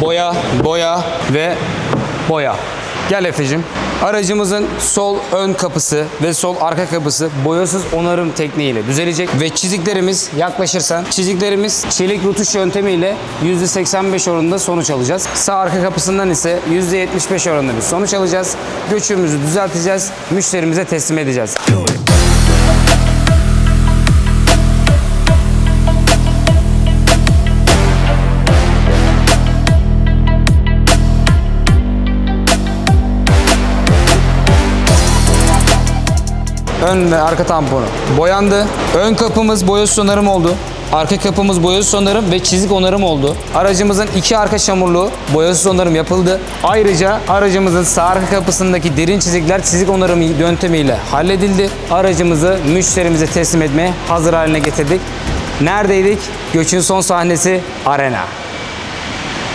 boya, boya ve boya. Gel Efe'cim. Aracımızın sol ön kapısı ve sol arka kapısı boyasız onarım tekniğiyle düzelecek ve çiziklerimiz yaklaşırsan çiziklerimiz çelik rutuş yöntemiyle %85 oranında sonuç alacağız. Sağ arka kapısından ise %75 oranında bir sonuç alacağız. Göçümüzü düzelteceğiz. Müşterimize teslim edeceğiz. Ön ve arka tamponu boyandı. Ön kapımız boyasız onarım oldu. Arka kapımız boyasız onarım ve çizik onarım oldu. Aracımızın iki arka çamurluğu boyasız onarım yapıldı. Ayrıca aracımızın sağ arka kapısındaki derin çizikler çizik onarım yöntemiyle halledildi. Aracımızı müşterimize teslim etmeye hazır haline getirdik. Neredeydik? Göçün son sahnesi arena.